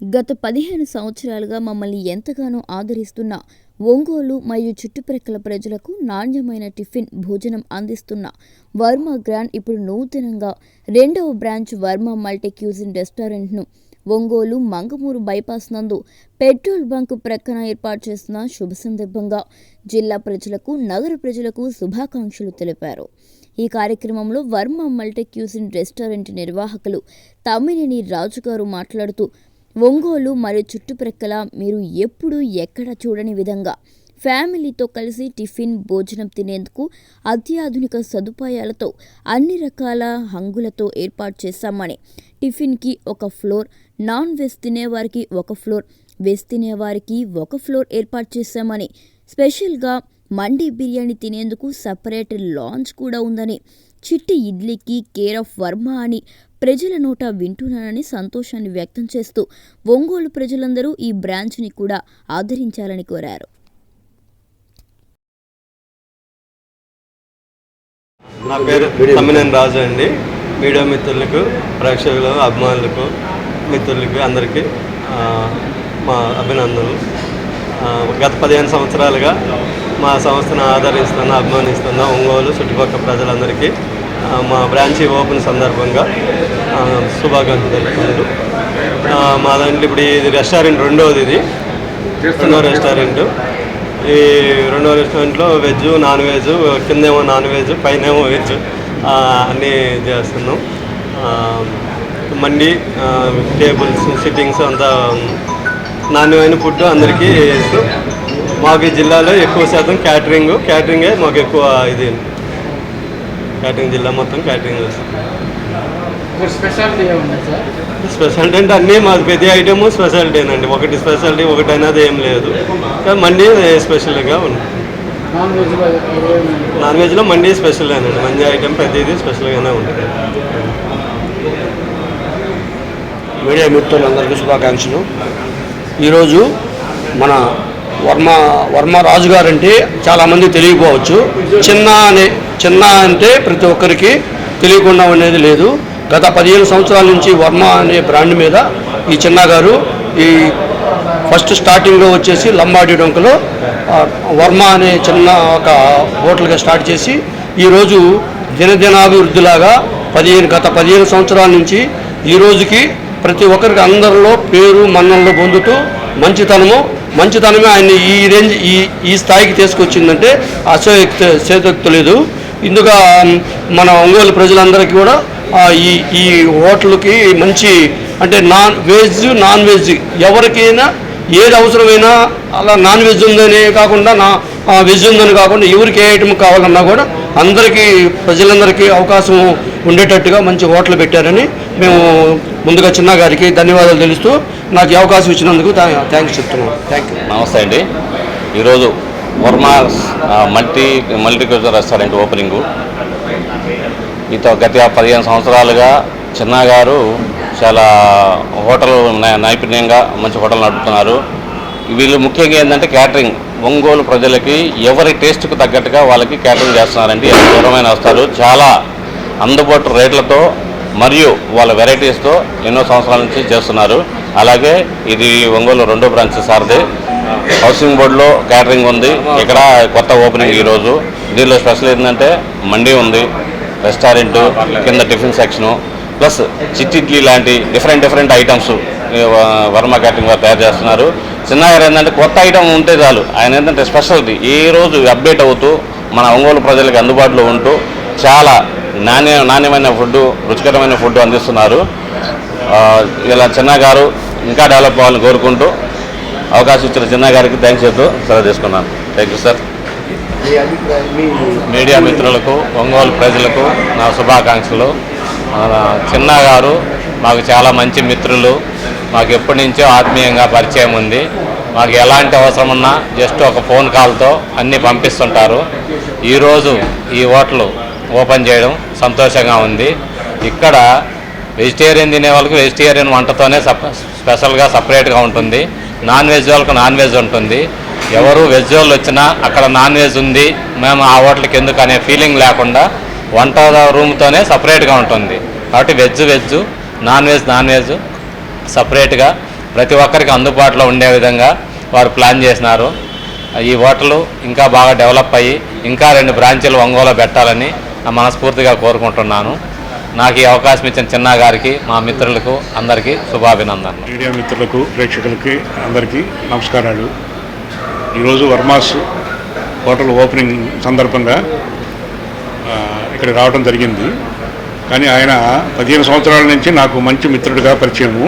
గత పదిహేను సంవత్సరాలుగా మమ్మల్ని ఎంతగానో ఆదరిస్తున్న ఒంగోలు మరియు చుట్టుప్రక్కల ప్రజలకు నాణ్యమైన టిఫిన్ భోజనం అందిస్తున్న వర్మ గ్రాండ్ ఇప్పుడు నూతనంగా రెండవ బ్రాంచ్ వర్మ మల్టీ క్యూజిన్ రెస్టారెంట్ను ఒంగోలు మంగమూరు బైపాస్ నందు పెట్రోల్ బంక్ ప్రక్కన ఏర్పాటు చేసిన శుభ సందర్భంగా జిల్లా ప్రజలకు నగర ప్రజలకు శుభాకాంక్షలు తెలిపారు. ఈ కార్యక్రమంలో వర్మ మల్టీ క్యూజిన్ రెస్టారెంట్ నిర్వాహకులు తమ్మినేని రాజు గారు మాట్లాడుతూ ఒంగోలు మరియు చుట్టుప్రక్కల మీరు ఎప్పుడు ఎక్కడ చూడని విధంగా ఫ్యామిలీతో కలిసి టిఫిన్ భోజనం తినేందుకు అత్యాధునిక సదుపాయాలతో అన్ని రకాల హంగులతో ఏర్పాటు చేశామని టిఫిన్కి ఒక ఫ్లోర్ నాన్ వెజ్ తినేవారికి ఒక ఫ్లోర్ వెజ్ తినేవారికి ఒక ఫ్లోర్ ఏర్పాటు చేశామని స్పెషల్గా మండీ బిర్యానీ తినేందుకు సపరేట్ లాంచ్ కూడా ఉందని చిట్టి ఇడ్లీకి కేర్ ఆఫ్ వర్మ అని ప్రజల నోట వింటున్నానని సంతోషాన్ని వ్యక్తం చేస్తూ ఒంగోలు ప్రజలందరూ ఈ బ్రాంచ్ని కూడా ఆదరించాలని కోరారు. నా పేరు తమ్మినేని రాజు అండి. మీడియా మిత్రులకు ప్రేక్షకులకు అభిమానులకు మిత్రులకు అందరికీ మా అభినందనలు. గత పదిహేను సంవత్సరాలుగా మా సంస్థను ఆదరిస్తున్న అభిమానిస్తున్న ఒంగోలు చుట్టుపక్కల ప్రజలందరికీ మా బ్రాంచి ఓపెన్ సందర్భంగా శుభాకాంక్షలు తెలుపుతున్నారు మా దాంట్లో ఇప్పుడు ఇది రెస్టారెంట్ రెండోది ఇది. రెండో రెస్టారెంట్. ఈ రెండో రెస్టారెంట్లో వెజ్ నాన్ వెజ్ కిందేమో నాన్ వెజ్ పైనేమో వెజ్ అన్నీ చేస్తున్నాం. మండి టేబుల్స్ సిట్టింగ్స్ అంతా నాణ్యమైన ఫుడ్ అందరికీ మాకు ఈ జిల్లాలో ఎక్కువ శాతం క్యాటరింగ్ క్యాటరింగే మాకు ఎక్కువ ఇది. క్యాటరింగ్ జిల్లా మొత్తం క్యాటరింగ్ స్పెషాలిటీ స్పెషాలిటీ అంటే అన్నీ మాకు ప్రతి ఐటమ్ స్పెషాలిటీనండి ఒకటి స్పెషాలిటీ ఒకటి అనేది ఏం లేదు. కానీ మండి స్పెషల్గా ఉంది. నాన్ వెజ్లో మండి స్పెషల్గానండి మంది ఐటమ్ ప్రతిదీ స్పెషల్గానే ఉంటుంది. మీడియా మిత్రులందరికీ శుభాకాంక్షలు. ఈరోజు మన వర్మ వర్మ రాజు గారు అంటే చాలామంది తెలియకపోవచ్చు. చిన్న అనే చిన్న అంటే ప్రతి ఒక్కరికి తెలియకుండా ఉండేది లేదు. గత పదిహేను సంవత్సరాల నుంచి వర్మ అనే బ్రాండ్ మీద ఈ చిన్న గారు ఈ ఫస్ట్ స్టార్టింగ్లో వచ్చేసి లంబాడి డొంకలో వర్మ అనే చిన్న ఒక హోటల్గా స్టార్ట్ చేసి ఈరోజు దినదినాభివృద్ధిలాగా పదిహేను గత పదిహేను సంవత్సరాల నుంచి ఈ రోజుకి ప్రతి ఒక్కరికి అందరిలో పేరు మన్నంలో పొందుతూ మంచితనము మంచితనమే ఆయన ఈ రేంజ్ ఈ ఈ స్థాయికి తీసుకొచ్చిందంటే అసోక్తి చేతోక్తి లేదు. ఇందుగా మన ఒంగోలు ప్రజలందరికీ కూడా ఈ ఈ హోటల్కి మంచి అంటే నాన్ వెజ్ నాన్ వెజ్ ఎవరికైనా ఏది అవసరమైనా అలా నాన్ వెజ్ ఉందని కాకుండా నా వెజ్ ఉందని కాకుండా ఎవరికి ఏ ఐటమ్ కావాలన్నా కూడా అందరికీ ప్రజలందరికీ అవకాశం ఉండేటట్టుగా మంచి హోటల్ పెట్టారని మేము ముందుగా చిన్న గారికి ధన్యవాదాలు తెలుస్తూ నాకు అవకాశం ఇచ్చినందుకు థ్యాంక్స్ చెప్తున్నాను. థ్యాంక్ యూ నమస్తే అండి. ఈరోజు Varma multi multi cuisine restaurant opening. ఇతర గత పదిహేను సంవత్సరాలుగా చిన్న గారు చాలా హోటల్ నైపుణ్యంగా మంచి హోటల్ నడుపుతున్నారు. వీళ్ళు ముఖ్యంగా ఏంటంటే క్యాటరింగ్. ఒంగోలు ప్రజలకి ఎవరి టేస్ట్కు తగ్గట్టుగా వాళ్ళకి క్యాటరింగ్ చేస్తున్నారండి ఎంత దూరమైన వస్తారు చాలా అందుబాటు రేట్లతో మరియు వాళ్ళ వెరైటీస్తో ఎన్నో సంవత్సరాల నుంచి చేస్తున్నారు. అలాగే ఇది ఒంగోలు రెండో బ్రాంచ్ సార్ది. హౌసింగ్ బోర్డులో క్యాటరింగ్ ఉంది. ఇక్కడ కొత్త ఓపెనింగ్ ఈరోజు దీనిలో స్పెషల్ ఏంటంటే మండీ ఉంది రెస్టారెంట్ కింద టిఫిన్ సెక్షను ప్లస్ చిట్టిడ్లీ లాంటి different different items Varma catering వారు తయారు చేస్తున్నారు. చిన్నగారు ఏంటంటే కొత్త ఐటమ్ ఉంటే చాలు. ఆయన ఏంటంటే స్పెషాలిటీ ఏ రోజు అప్డేట్ అవుతూ మన ఒంగోలు ప్రజలకు అందుబాటులో ఉంటూ చాలా నాణ్య నాణ్యమైన ఫుడ్ రుచికరమైన ఫుడ్ అందిస్తున్నారు. ఇలా చిన్న గారు ఇంకా డెవలప్ అవ్వాలని కోరుకుంటూ అవకాశం ఇచ్చిన చిన్న గారికి థ్యాంక్స్ చెప్తూ సెలవు తీసుకున్నాను. థ్యాంక్ యూ సార్ మీడియా మిత్రులకు ఒంగోలు ప్రజలకు నా శుభాకాంక్షలు. చిన్న గారు మాకు చాలా మంచి మిత్రులు. మాకు ఎప్పటి నుంచో ఆత్మీయంగా పరిచయం ఉంది. మాకు ఎలాంటి అవసరం ఉన్నా జస్ట్ ఒక ఫోన్ కాల్తో అన్నీ పంపిస్తుంటారు. ఈరోజు ఈ హోటల్ ఓపెన్ చేయడం సంతోషంగా ఉంది. ఇక్కడ వెజిటేరియన్ తినే వాళ్ళకి వెజిటేరియన్ వంటతోనే సప స్పెషల్గా సపరేట్గా ఉంటుంది. నాన్ వెజ్ వాళ్ళకి నాన్ వెజ్ ఉంటుంది. ఎవరు వెజ్ వాళ్ళు వచ్చినా అక్కడ నాన్ వెజ్ ఉంది మేము ఆ హోటల్కి ఎందుకు అనే ఫీలింగ్ లేకుండా వంట రూమ్తోనే సపరేట్గా ఉంటుంది. కాబట్టి veg veg non veg non veg సపరేట్గా ప్రతి ఒక్కరికి అందుబాటులో ఉండే విధంగా వారు ప్లాన్ చేసినారు. ఈ హోటల్ ఇంకా బాగా డెవలప్ అయ్యి ఇంకా రెండు బ్రాంచీలు ఒంగోలో పెట్టాలని మనస్ఫూర్తిగా కోరుకుంటున్నాను. నాకు ఈ అవకాశం ఇచ్చిన చిన్న గారికి మా మిత్రులకు అందరికీ శుభాభినందనలు. మీడియా మిత్రులకు ప్రేక్షకులకి అందరికీ నమస్కారాలు. ఈరోజు వర్మాస్ హోటల్ ఓపెనింగ్ సందర్భంగా ఇక్కడ రావడం జరిగింది. కానీ ఆయన పదిహేను సంవత్సరాల నుంచి నాకు మంచి మిత్రుడిగా పరిచయము.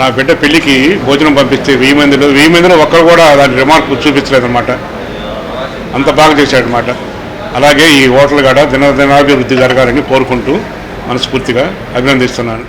నా బిడ్డ పెళ్ళికి భోజనం పంపిస్తే వెయ్యి మందిలో వెయ్యి మందిలో ఒక్కరు కూడా దాని రిమార్క్ చూపించలేదన్నమాట. అంత బాగా చేశాడనమాట అలాగే ఈ హోటల్ కూడా దినదినాభివృద్ధి జరగాలని కోరుకుంటూ మనస్ఫూర్తిగా అభినందిస్తున్నాను.